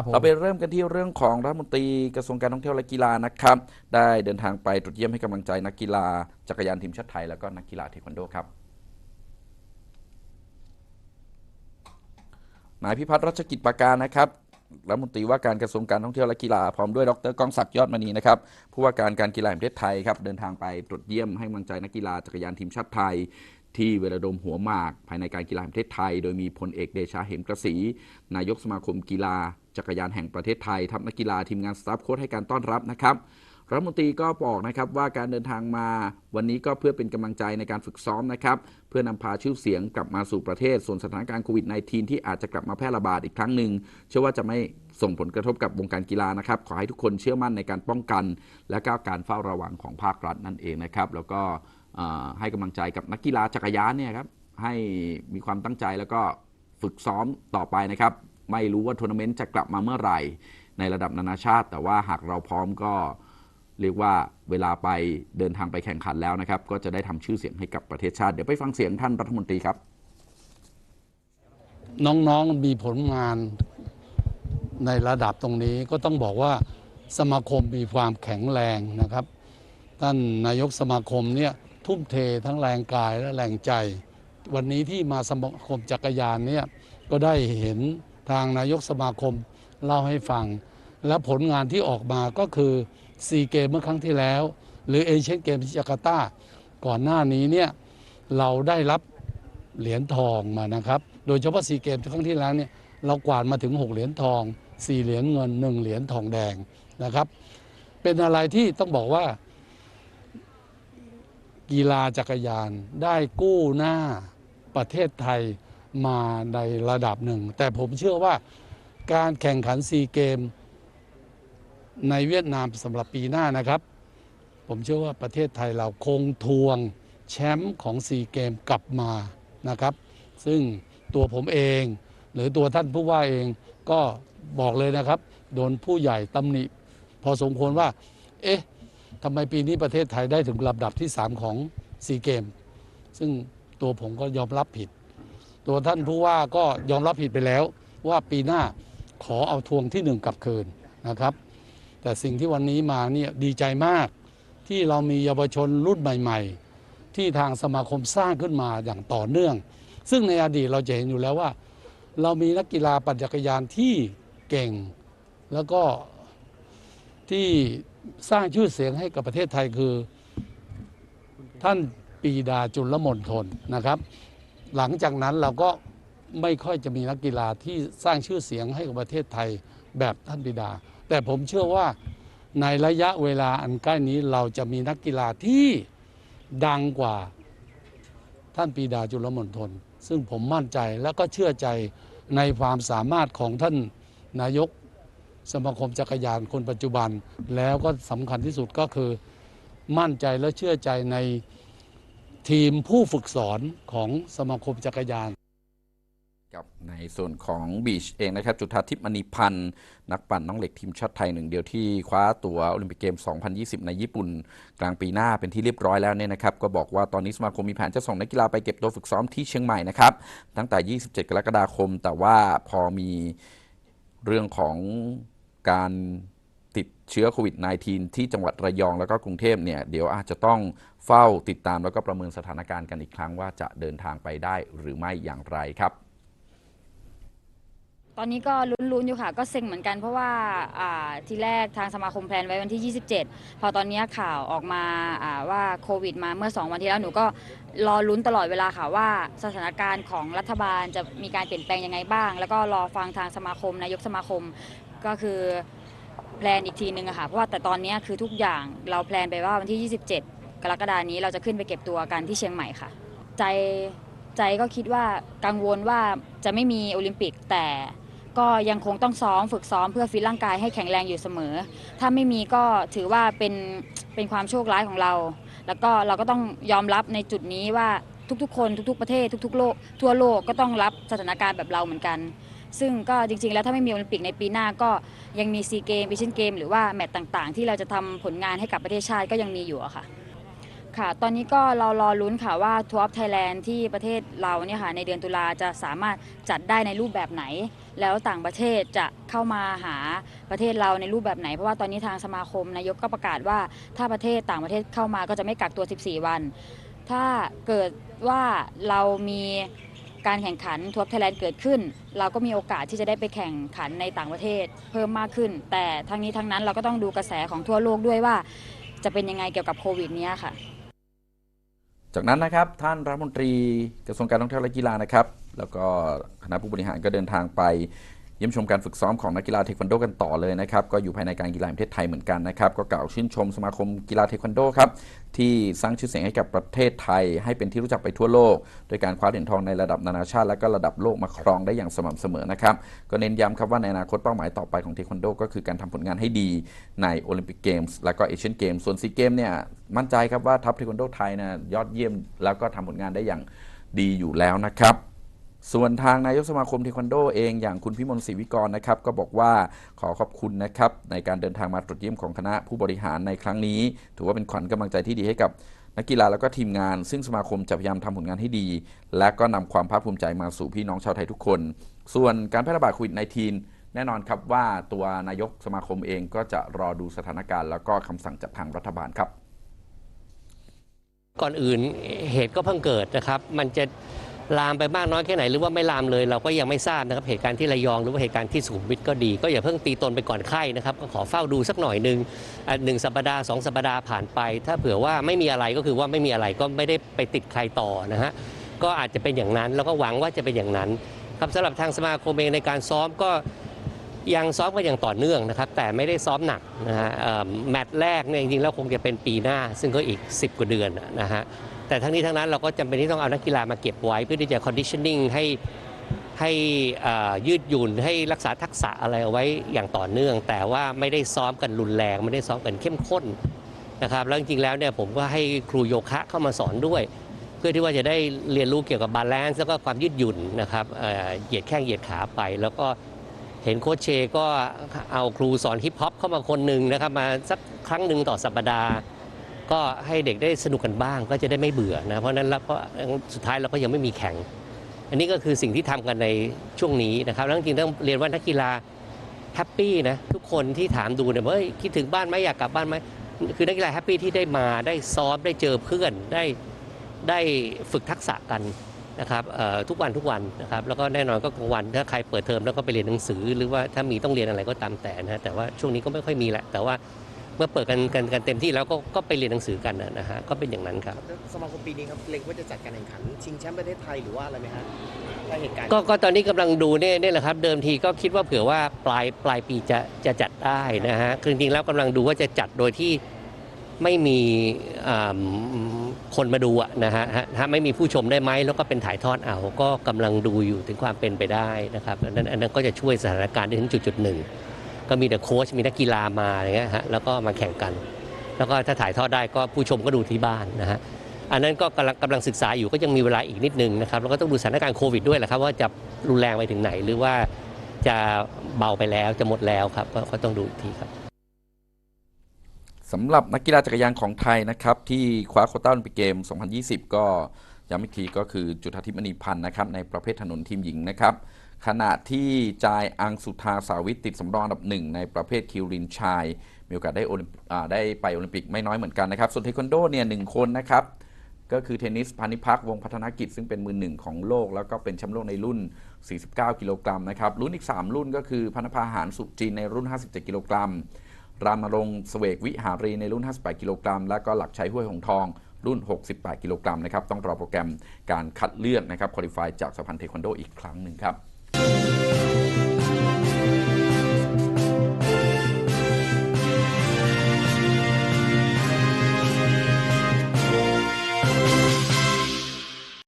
ครับผมเราไปเริ่มกันที่เรื่องของรัฐมนตรีกระทรวงการท่องเที่ยวและกีฬานะครับ ได้เดินทางไปตรวจเยี่ยมให้กำลังใจนักกีฬาจักรยานทีมชาติไทย แล้วก็นักกีฬาเทควันโดครับ นายพิพัฒน์รัชกิจประการนะครับรัฐมนตรีว่าการกระทรวงการท่องเที่ยวและกีฬาพร้อมด้วยดรกองศักดิ์ยอดมณีนะครับผู้ว่าการการกีฬาแห่งประเทศไทยครับเดินทางไปตรวจเยี่ยมให้กำลังใจนักกีฬาจักรยานทีมชาติไทย ที่เวลาดมหัวหมาก ภายในการกีฬาแห่งประเทศไทย โดยมีพลเอกเดชาเหมกระสี นายกสมาคมกีฬา จักรยานแห่งประเทศไทยทัพนักกีฬาทีมงานสตาฟโค้ชให้การต้อนรับนะครับรัฐมนตรีก็บอกนะครับว่าการเดินทางมาวันนี้ก็เพื่อเป็นกำลังใจในการฝึกซ้อมนะครับ เพื่อนำพาชื่อเสียงกลับมาสู่ประเทศ ส่วนสถานการณ์โควิด -19 ที่อาจจะกลับมาแพร่ระบาดอีกครั้งหนึ่งเชื่อว่าจะไม่ส่งผลกระทบกับวงการกีฬานะครับ ขอให้ทุกคนเชื่อมั่นในการป้องกัน และก็การเฝ้าระวังของภาครัฐนั่นเองนะครับ แล้วก็ให้กำลังใจกับนักกีฬาจักรยานเนี่ยครับให้มีความตั้งใจแล้วก็ฝึกซ้อมต่อไปนะครับ ไม่รู้ว่าทัวร์นาเมนต์จะกลับมาเมื่อไหร่ ในระดับนานาชาติ แต่ว่าหากเราพร้อมก็เรียกว่าเวลาไปเดินทางไปแข่งขันแล้วนะครับ ก็จะได้ทำชื่อเสียงให้กับประเทศชาติ เดี๋ยวไปฟังเสียงท่านรัฐมนตรีครับ น้องๆมีผลงานในระดับตรงนี้ก็ต้องบอกว่าสมาคมมีความแข็งแรงนะครับ ท่านนายกสมาคมเนี่ยทุ่มเททั้งแรงกายและแรงใจ วันนี้ที่มาสมาคมจักรยานเนี่ยก็ได้เห็น ทางนายกสมาคมเล่าให้ฟัง และผลงานที่ออกมาก็คือซีเกมเมื่อครั้งที่แล้ว หรือเอเชียนเกมที่จาการ์ตาก่อนหน้านี้เนี่ยเราได้รับเหรียญทองมานะครับ โดยเฉพาะซีเกมครั้งที่แล้วเนี่ยเรากวาดมาถึง 6 เหรียญทอง 4 เหรียญเงิน 1 เหรียญทองแดงนะครับ เป็นอะไรที่ต้องบอกว่า กีฬาจักรยานได้กู้หน้าประเทศไทย มาในระดับหนึ่ง แต่ผมเชื่อว่าการแข่งขันซีเกม ในเวียดนามสำหรับปีหน้านะครับ ผมเชื่อว่าประเทศไทยเราคงทวงแชมป์ของซีเกมกลับมานะครับ ซึ่งตัวผมเอง หรือตัวท่านผู้ว่าเองก็บอกเลยนะครับ โดนผู้ใหญ่ตำหนิ พอสมควรว่า เอ๊ะทำไมปีนี้ประเทศไทยได้ถึงลำดับที่ 3 ของซีเกม ซึ่งตัวผมก็ยอมรับผิด ตัวท่านผู้ว่าก็ยอมรับผิดไปแล้ว ว่าปีหน้าขอเอาทวงที่หนึ่งกลับคืนนะครับ แต่สิ่งที่วันนี้มาเนี่ยดีใจมาก ที่เรามีเยาวชนรุ่นใหม่ ๆ ที่ทางสมาคมสร้างขึ้นมาอย่างต่อเนื่อง ซึ่งในอดีตเราจะเห็นอยู่แล้วว่า เรามีนักกีฬาปั่นจักรยานที่เก่ง แล้วก็ที่สร้างชื่อเสียงให้กับประเทศไทยคือ ท่านปีดาจุลมนทนนะครับ หลังจากนั้นเราก็ไม่ค่อยจะมีนักกีฬาที่สร้างชื่อเสียงให้กับประเทศไทยแบบท่านปรีดา แต่ผมเชื่อว่าในระยะเวลาอันใกล้นี้เราจะมีนักกีฬาที่ดังกว่าท่านปีดาจุลมนทนซึ่งผมมั่นใจและก็เชื่อใจในความสามารถของท่านนายกสมาคมจักรยานคนปัจจุบัน แล้วก็สำคัญที่สุดก็คือมั่นใจและเชื่อใจใน ทีมผู้ฝึกสอนของสมาคมจักรยานกับในส่วนของบีชเองนะครับ จุธาทิพย์มณีพันธ์นักปั่นน้องเหล็กทีมชาติไทยหนึ่งเดียวที่คว้าตัวโอลิมปิกเกม 2020 ในญี่ปุ่น กลางปีหน้าเป็นที่เรียบร้อยแล้วเนี่ยนะครับ ก็บอกว่าตอนนี้สมาคมมีแผนจะส่งนักกีฬาไปเก็บตัวฝึกซ้อมที่เชียงใหม่นะครับ ตั้งแต่ 27 กรกฎาคม แต่ว่าพอมีเรื่องของการ ติดเชื้อโควิด -19 ที่จังหวัดระยองแล้วก็กรุงเทพเนี่ยเดี๋ยวอาจจะต้องเฝ้าติดตามแล้วก็ประเมินสถานการณ์กันอีกครั้งว่าจะเดินทางไปได้หรือไม่อย่างไรครับตอนนี้ก็ลุ้นๆอยู่ค่ะ ก็เซ็งเหมือนกันเพราะว่าทีแรกทางสมาคมแพลนไว้วันที่ 27 พอตอนนี้ข่าวออกมาอ่าว่าโควิดมาเมื่อ 2 วันที่แล้วหนูก็รอลุ้นตลอดเวลาค่ะว่าสถานการณ์ของรัฐบาลจะมีการเปลี่ยนแปลงยังไงบ้าง แล้วก็รอฟังทางสมาคมนายกสมาคมก็คือ แพลนอีกทีนึงอะค่ะ เพราะว่าแต่ตอนนี้คือทุกอย่างเราแพลนไปว่าวันที่ 27 กรกฎานี้เราจะขึ้นไปเก็บตัวกันที่เชียงใหม่ค่ะ ใจใจก็คิดว่ากังวลว่าจะไม่มีโอลิมปิกแต่ก็ยังคงต้องซ้อมฝึกซ้อมเพื่อฟิตร่างกายให้แข็งแรงอยู่เสมอ ถ้าไม่มีก็ถือว่าเป็นเป็นความโชคร้ายของเรา แล้วก็เราก็ต้องยอมรับในจุดนี้ว่าทุกๆ คนทุกๆ ประเทศทุกๆ โลกทั่วโลกก็ต้องรับสถานการณ์แบบเราเหมือนกัน ซึ่งก็จริงๆ แล้วถ้าไม่มีโอลิมปิกในปีหน้าก็ยังมีซีเกมเอเชียนเกมหรือว่าแมตช์ต่างๆ ที่เราจะทำผลงานให้กับประเทศชาติก็ยังมีอยู่ค่ะค่ะ ตอนนี้ก็เรารอลุ้นค่ะว่าทัวร์ไทยแลนด์ที่ประเทศเราเนี่ยค่ะในเดือนตุลาจะสามารถจัดได้ในรูปแบบไหน แล้วต่างประเทศจะเข้ามาหาประเทศเราในรูปแบบไหน เพราะว่าตอนนี้ทางสมาคมนายกก็ประกาศว่า ถ้าประเทศต่างประเทศเข้ามาก็จะไม่กักตัว 14 วัน ถ้าเกิดว่าเรามี การแข่งขันทัวร์ไทยแลนด์เกิดขึ้น เราก็มีโอกาสที่จะได้ไปแข่งขันในต่างประเทศเพิ่มมากขึ้น แต่ทั้งนี้ทั้งนั้นเราก็ต้องดูกระแสของทั่วโลกด้วยว่า จะเป็นยังไงเกี่ยวกับโควิดนี้ค่ะ จากนั้นนะครับท่านรัฐมนตรีกระทรวงการท่องเที่ยวและกีฬานะครับ แล้วก็คณะผู้บริหารก็เดินทางไป เยี่ยมชมการฝึกซ้อมของนักกีฬาเทควันโดกันต่อเลยนะครับ ก็อยู่ภายในการกีฬาแห่งประเทศไทยเหมือนกันนะครับ ก็กล่าวชื่นชมสมาคมกีฬาเทควันโดครับ ที่สร้างชื่อเสียงให้กับประเทศไทย ให้เป็นที่รู้จักไปทั่วโลก โดยการคว้าเหรียญทองในระดับนานาชาติ และก็ระดับโลกมาครองได้อย่างสม่ำเสมอนะครับ ก็เน้นย้ำครับว่าในอนาคตเป้าหมายต่อไปของเทควันโด ก็คือการทำผลงานให้ดีในโอลิมปิกเกมส์และก็เอเชียนเกมส์ส่วนซีเกมเนี่ยมั่นใจครับว่าทัพเทควันโดไทยนะยอดเยี่ยมแล้วก็ทำผลงานได้อย่างดีอยู่แล้วนะครับ ส่วนทางนายกสมาคมเทควันโดเองอย่างคุณพิมลศรีวิกรนะครับก็บอกว่าขอขอบคุณนะครับในการเดินทางมาตรวจเยี่ยมของคณะผู้บริหารในครั้งนี้ ถือว่าเป็นขวัญกำลังใจที่ดีให้กับนักกีฬาแล้วก็ทีมงาน ซึ่งสมาคมจะพยายามทำผลงานให้ดี และก็นำความภาคภูมิใจมาสู่พี่น้องชาวไทยทุกคน ส่วนการแพร่ระบาดโควิด -19 แน่นอนครับว่าตัวนายกสมาคมเองก็จะรอดูสถานการณ์ แล้วก็คำสั่งจากทางรัฐบาลครับ ก่อนอื่นเหตุก็เพิ่งเกิดนะครับ มันจะ ลามไปมากน้อยแค่ไหนหรือว่าไม่ลามเลย เราก็ยังไม่ทราบนะครับเหตุการณ์ที่ระยองหรือว่าเหตุการณ์ที่สุขุมวิทก็ดี ก็อย่าเพิ่งตีตนไปก่อนไข้นะครับก็ขอเฝ้าดูสักหน่อยหนึ่งอะหนึ่งสัปดาห์สองสัปดาห์ผ่านไป ถ้าเผื่อว่าไม่มีอะไรก็คือว่าไม่มีอะไรก็ไม่ได้ไปติดใครต่อนะฮะก็อาจจะเป็นอย่างนั้นแล้วก็หวังว่าจะเป็นอย่างนั้นครับสำหรับทางสมาคมเองในการซ้อมก็ยังซ้อมกันอย่างต่อเนื่องนะครับ แต่ไม่ได้ซ้อมหนักนะฮะเอ่อแมตช์แรกเนี่ยจริงๆแล้วคงจะเป็นปีหน้า ซึ่งก็อีก 10 กว่าเดือนนะฮะ แต่ทั้งนี้ทั้งนั้นเราก็จำเป็นที่ต้องเอานักกีฬามาเก็บไว้ เพื่อที่จะ conditioning ให้ให้ยืดหยุ่นให้รักษาทักษะอะไรเอาไว้อย่างต่อเนื่อง แต่ว่าไม่ได้ซ้อมกันรุนแรง ไม่ได้ซ้อมกันเข้มข้นนะครับแล้วจริงๆแล้วเนี่ยผมก็ให้ครูโยคะเข้ามาสอนด้วย เพื่อที่ว่าจะได้เรียนรู้เกี่ยวกับบาลานซ์แล้วก็ความยืดหยุ่นนะครับเอ่อเหยียดแข้งเหยียดขาไป แล้วก็เห็นโค้ชเชก็เอาครูสอนฮิปฮอปเข้ามาคนหนึ่งนะครับมาสักครั้งหนึ่งต่อสัปดาห์ ก็ให้เด็กได้สนุกกันบ้างก็จะได้ไม่เบื่อนะเพราะนั้นแล้วก็สุดท้ายเราก็ยังไม่มีแข่ง อันนี้ก็คือสิ่งที่ทำกันในช่วงนี้นะครับแล้วจริงๆต้องเรียนว่านักกีฬาแฮปปี้นะทุกคนที่ถามดูเนี่ยว่าเฮ้ยคิดถึงบ้านไหมอยากกลับบ้านไหมคือนักกีฬาแฮปปี้ที่ได้มาได้ซ้อมได้เจอเพื่อนได้ได้ฝึกทักษะกันนะครับทุกวันทุกวันนะครับแล้วก็แน่นอนก็กลางวันถ้าใครเปิดเทอมแล้วก็ไปเรียนหนังสือ หรือว่าถ้ามีต้องเรียนอะไรก็ตามแต่นะแต่ว่าช่วงนี้ก็ไม่ค่อยมีแหละแต่ว่า มื่อเปิดกันกันกันเต็มที่แล้วก็ก็ไปเรียนหนังสือกันนะนะฮะก็เป็นอย่างนั้นครับสมาคมปีนี้ครับเล็งว่าจะจัดการแข่งขันชิงแชมป์ประเทศไทยหรือว่าอะไรไหมฮะถ้าเหตุการณ์ก็ก็ตอนนี้กำลังดูเนี่ยเนี่ยแหละครับ เดิมทีก็คิดว่าเผื่อว่าปลายปลายปีจะจะจัดได้นะฮะคือจริงๆแล้วกำลังดูว่าจะจัดโดยที่ไม่มีอ่าคนมาดูอะนะฮะฮะถ้าไม่มีผู้ชมได้ไหมแล้วก็เป็นถ่ายทอดเอา ก็กำลังดูอยู่ถึงความเป็นไปได้นะครับอันนั้นอันนั้นก็จะช่วยสถานการณ์ได้ถึงจุดจุดๆหนึ่ง ก็มีแต่โค้ชมีนักกีฬามาอะไรเงี้ยฮะแล้วก็มาแข่งกัน แล้วก็ถ้าถ่ายทอดได้ก็ผู้ชมก็ดูที่บ้านนะฮะอันนั้นก็กำลังกำลังศึกษาอยู่ก็ยังมีเวลาอีกนิดนึงนะครับแล้วก็ต้องดูสถานการณ์โควิดด้วยแหละครับว่าจะรุนแรงไปถึงไหนหรือว่าจะเบาไปแล้วจะหมดแล้วครับก็ต้องดูอีกทีครับสำหรับนักกีฬาจักรยานของไทยนะครับ ที่คว้าโคต้าโอลิมปิกเกม 2020 ก็ย้ำอีกทีก็คือจุธาทิพย์มณีพันธ์นะครับในประเภทถนนทีมหญิงนะครับ ขณะที่จายอังสุธาสาวิตติดสำรองอันดับหนึ่งในประเภทคิวรินชาย มีโอกาสได้โอลิมได้ไปโอลิมปิกไม่น้อยเหมือนกันนะครับ ส่วนเทควันโดเนี่ยหนึ่งคนนะครับ ก็คือเทนนิสพานิพักวงพัฒนกิจ ซึ่งเป็นมือหนึ่งของโลก แล้วก็เป็นแชมป์โลกในรุ่น 49 กิโลกรัมนะครับรุ่นอีก 3 รุ่นก็คือพนภาหารสุจินในรุ่น 57 กิโลกรัมรามรงค์เสวกวิหารีในรุ่น 58 กิโลกรัม และก็หลักชัยห้วยหงทองรุ่น 68 กิโลกรัมนะครับ ต้องรอโปรแกรมการคัดเลือกนะครับคุริฟายจากสพันเทควันโดอีกครั้งหนึ่งครับ